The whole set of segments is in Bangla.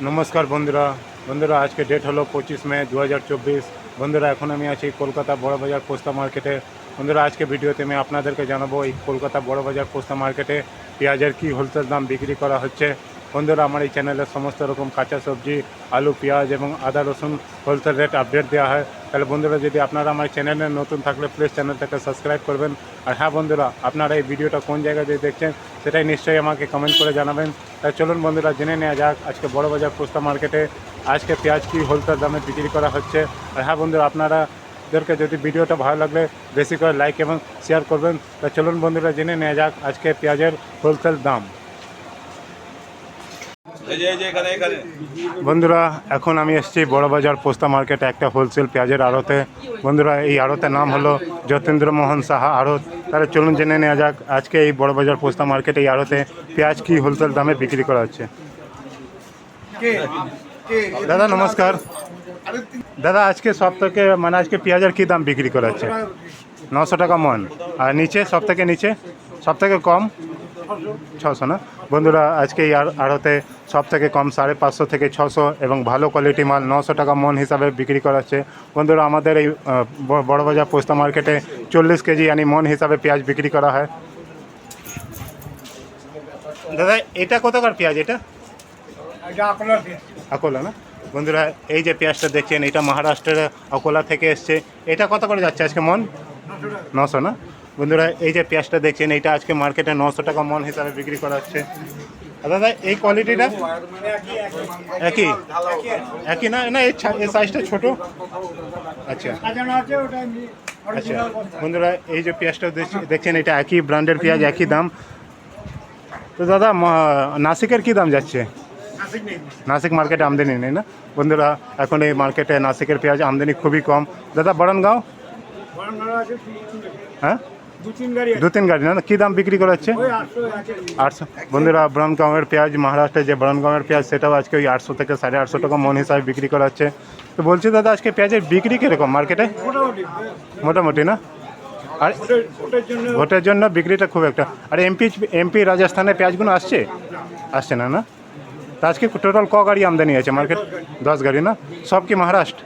নমস্কার বন্ধুরা। বন্ধুরা, আজকে ডেট হলো পঁচিশ মে দু হাজার চব্বিশ। বন্ধুরা, এখন আমি আছি কলকাতা বড় বাজার পোস্তা মার্কেটে। বন্ধুরা, আজকে ভিডিওতে আমি আপনাদেরকে জানাব এই কলকাতা বড় বাজার পোস্তা মার্কেটে পেঁয়াজের কী হোলসেল দাম বিক্রি করা হচ্ছে। বন্ধুরা, আমার এই চ্যানেলে সমস্ত রকম কাঁচা সবজি, আলু, পেঁয়াজ এবং আদা, রসুন হোলসেল রেট আপডেট দেওয়া হয়। তাহলে বন্ধুরা, যদি আপনারা আমার চ্যানেলে নতুন থাকলে প্লিজ চ্যানেলটাকে সাবস্ক্রাইব করবেন। আর হ্যাঁ বন্ধুরা, আপনারা এই ভিডিওটা কোন জায়গায় দিয়ে দেখছেন সেটাই নিশ্চয়ই আমাকে কমেন্ট করে জানাবেন। তাই চলুন বন্ধুরা, জেনে নেওয়া যাক আজকে বড় বাজার পোস্তা মার্কেটে আজকে পেঁয়াজ কি হোলসেল দামে বিক্রি করা হচ্ছে। আর হ্যাঁ বন্ধুরা আপনারা দেরকে যদি ভিডিওটা ভালো লাগলে বেশি করে লাইক এবং শেয়ার করবেন। তা চলুন বন্ধুরা, জেনে নেওয়া যাক আজকে পেঁয়াজের হোলসেল দাম এই যে এই যে এখানে এখানে বন্ধুরা এখন আমি এসেছি বড়বাজার পোস্তা মার্কেটে একটা হোলসেল পেঁয়াজের আড়তে। বন্ধুরা এই আড়তের নাম হলো যতীন্দ্র মোহন সাহা আড়ত। তাহলে চলুন জেনে নেওয়া যাক আজকে এই বড়বাজার পোস্তা মার্কেটে এই আড়তে পেঁয়াজ কি হোলসেল দামে বিক্রি করা হচ্ছে। দাদা নমস্কার। দাদা আজকে সব থেকে মানে আজকে পেঁয়াজের কী দাম বিক্রি করা হচ্ছে? নশো টাকা মন। আর নিচে সব থেকে নিচে? সব থেকে কম? ছশো না? বন্ধুরা আজকে এই আড়- আড়তে সব থেকে কম সাড়ে পাঁচশো থেকে ছশো এবং ভালো কোয়ালিটি মাল নশো টাকা মন হিসাবে বিক্রি করা হচ্ছে বন্ধুরা আমাদের এই বড়বাজার পোস্তা মার্কেটে চল্লিশ কেজি আনি মন হিসাবে পেঁয়াজ বিক্রি করা হয়। দাদা এটা কতকার পেঁয়াজ এটা? আকোলা না? বন্ধুরা এই যে পেঁয়াজটা দেখছেন এটা মহারাষ্ট্রের অকোলা থেকে এসছে। এটা কত করে যাচ্ছে আজকে মন? নশো না? বন্ধুরা, এই যে পেঁয়াজটা দেখছেন এইটা আজকে মার্কেটে নশো টাকা মন হিসাবে বিক্রি করা হচ্ছে। দাদা এই কোয়ালিটিটা একই? একই না? না, এই সাইজটা ছোট? আচ্ছা। আচ্ছা বন্ধুরা, এই যে পেঁয়াজটা দেখছ- দেখছেন, এটা একই ব্র্যান্ডের পেঁয়াজ, একই দাম। তো দাদা নাসিকের কী দাম যাচ্ছে? নাসিক মার্কেটে আমদানি নেই না? বন্ধুরা, এখন এই মার্কেটে নাসিকের পেঁয়াজ আমদানি খুবই কম। দাদা, বরণগাঁও? হ্যাঁ? দু তিন গাড়ি না কী দাম বিক্রি করা হচ্ছে? আটশো বন্ধুরা বরণগাঁওয়ের পেঁয়াজ মহারাষ্ট্রের যে বরণগাঁওয়ের পেঁয়াজ সেটাও আজকে ওই আটশো থেকে সাড়ে আটশো টাকা মন হিসাবে বিক্রি করা হচ্ছে। তো বলছি দাদা আজকে পেঁয়াজের বিক্রি কীরকম মার্কেটে? মোটামুটি। না? আর ভোটের জন্য বিক্রিটা খুব একটা আর এমপি এমপি রাজস্থানের পেঁয়াজগুলো আসছে? আসছে না না? তা আজকে টোটাল ক গাড়ি আমদানি আছে মার্কেট দশ গাড়ি, না? সব কি মহারাষ্ট্র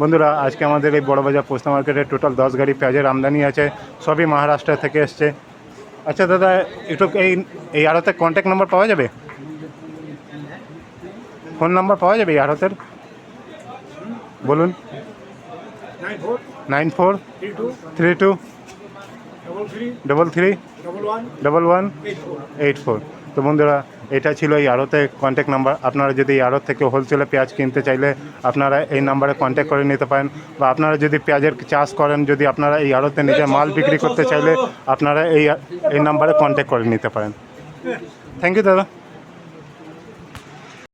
বন্ধুরা, আজকে আমাদের এই বড়বাজার পোস্তা মার্কেটে টোটাল দশ গাড়ি পেঁয়াজের আমদানি আছে, সবই মহারাষ্ট্র থেকে এসছে। আচ্ছা দাদা, একটু এই এই আড়তের কন্ট্যাক্ট নাম্বার পাওয়া যাবে? ফোন নাম্বার পাওয়া যাবে এই আড়তের? বলুন। Nine four three two double three double one eight four তো বন্ধুরা, এটা ছিল এই আড়তে কন্ট্যাক্ট নাম্বার আপনারা যদি এই আড়ত থেকে হোলসেলে পেঁয়াজ কিনতে চাইলে আপনারা এই নাম্বারে কন্ট্যাক্ট করে নিতে পারেন। বা আপনারা যদি পেঁয়াজের চাষ করেন, যদি আপনারা এই আড়তে নিজের মাল বিক্রি করতে চাইলে আপনারা এই এই নাম্বারে কন্ট্যাক্ট করে নিতে পারেন। থ্যাংক ইউ দাদা।